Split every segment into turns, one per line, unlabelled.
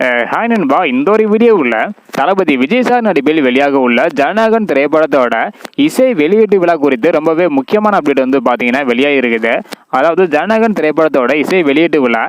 Hi நண்பா இந்த ஒரு வீடியோவில் தளபதி விஜய் சார் நடிப்பில் வெளியாக உள்ள ஜனநாயகன் திரைப்படத்தோட இசை வெளியீட்டு விழா குறித்து ரொம்பவே முக்கியமான அப்டேட் வந்து பார்த்தீங்கன்னா வெளியாக இருக்குது அதாவது ஜனநாயகன் திரைப்படத்தோட இசை வெளியீட்டு விழா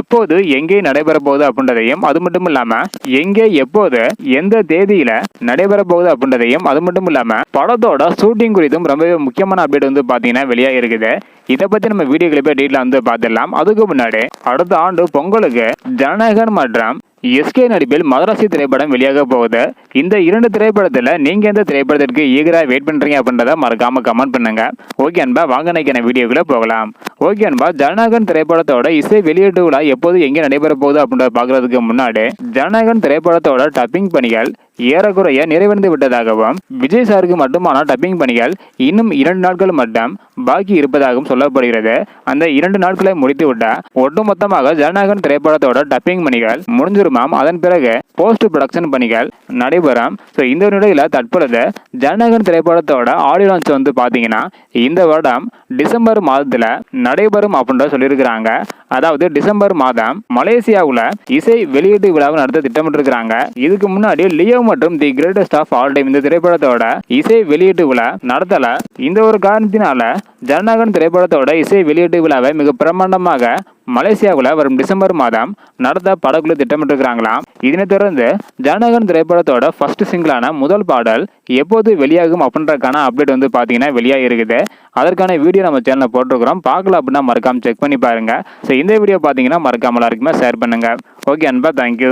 எப்போது எங்கே நடைபெற போகுது அப்படின்றதையும் அது மட்டும் இல்லாமல் எங்கே எப்போது எந்த தேதியில் நடைபெற போகுது அப்படின்றதையும் அது மட்டும் இல்லாமல் படத்தோட ஷூட்டிங் குறித்தும் ரொம்பவே முக்கியமான அப்டேட் வந்து பார்த்தீங்கன்னா வெளியாக இருக்குது இதை பற்றி நம்ம வீடியோ கிளிப்பை டீட்டெயில் வந்து பார்த்துடலாம். அதுக்கு முன்னாடி அடுத்த ஆண்டு பொங்கலுக்கு ஜனநாயகன் மற்றும் எஸ்கே நடிப்பில் மதராசி திரைப்படம் வெளியாக போகுது. இந்த இரண்டு திரைப்படத்தில் நீங்கள் எந்த திரைப்படத்திற்கு ஈகராக வெயிட் பண்ணுறீங்க அப்படின்றத மறக்காமல் கமெண்ட் பண்ணுங்க. ஓகே அன்பா வாங்க நினைக்கிற வீடியோக்குள்ளே போகலாம். ஓகே அன்பா ஜனநாயகன் திரைப்படத்தோட இசை வெளியீட்டு விழா எப்போது எங்கே நடைபெற போகுது அப்படின்றத பார்க்குறதுக்கு முன்னாடி ஜனநாயகன் திரைப்படத்தோட டப்பிங் பணிகள் ஏறக்குறைய நிறைவடைந்து விட்டதாகவும் விஜய் சாருக்கு மட்டுமான டப்பிங் பணிகள் இன்னும் இரண்டு நாட்கள் மட்டும் பாக்கி இருப்பதாகவும் சொல்லப்படுகிறது. அந்த இரண்டு நாட்களை முடித்துவிட்ட ஒட்டுமொத்தமாக ஜனநாயகன் திரைப்படத்தோட டப்பிங் பணிகள் முடிஞ்சிருமாம் அதன் பிறகு போஸ்ட் ப்ரொடக்ஷன் பணிகள் நடைபெறும். ஸோ இந்த நிலையில் தற்பொழுது ஜனநாயகன் திரைப்படத்தோட ஆடியோ லான்ச் வந்து பார்த்தீங்கன்னா இந்த வருடம் டிசம்பர் மாதத்தில் நடைபெறும் அப்படின்ற சொல்லியிருக்கிறாங்க. அதாவது டிசம்பர் மாதம் மலேசியாவில் இசை வெளியீட்டு விழாவை நடத்த திட்டமிட்டிருக்கிறாங்க. இதுக்கு முன்னாடி லியோ மற்றும் the greatest of all time இந்த திரைப்படத்தோட இசை வெளியீட்டு விழா நடத்தல. இந்த ஒரு காரணத்தினால ஜனநாயகன் திரைப்படத்தோட இசை வெளியீட்டு விழாவை மிக பிரமாண்டமாக மலேசியாவில் வரும் டிசம்பர் மாதம் நடத்த படக்குழு திட்டமிட்டிருக்கிறாங்களாம். இதனைத் தொடர்ந்து ஜனநாயகன் திரைப்படத்தோட ஃபர்ஸ்ட் சிங்கிளான முதல் பாடல் எப்போது வெளியாகும் அப்படின்றக்கான அப்டேட் வந்து பார்த்தீங்கன்னா வெளியாக இருக்குது அதற்கான வீடியோ நம்ம சேனலில் போட்டிருக்கிறோம். பார்க்கல அப்படின்னா மறக்காமல் செக் பண்ணி பாருங்க. ஸோ இந்த வீடியோ பார்த்தீங்கன்னா மறக்காமல் எல்லாருக்குமே ஷேர் பண்ணுங்க. ஓகே அன்பா தேங்க்யூ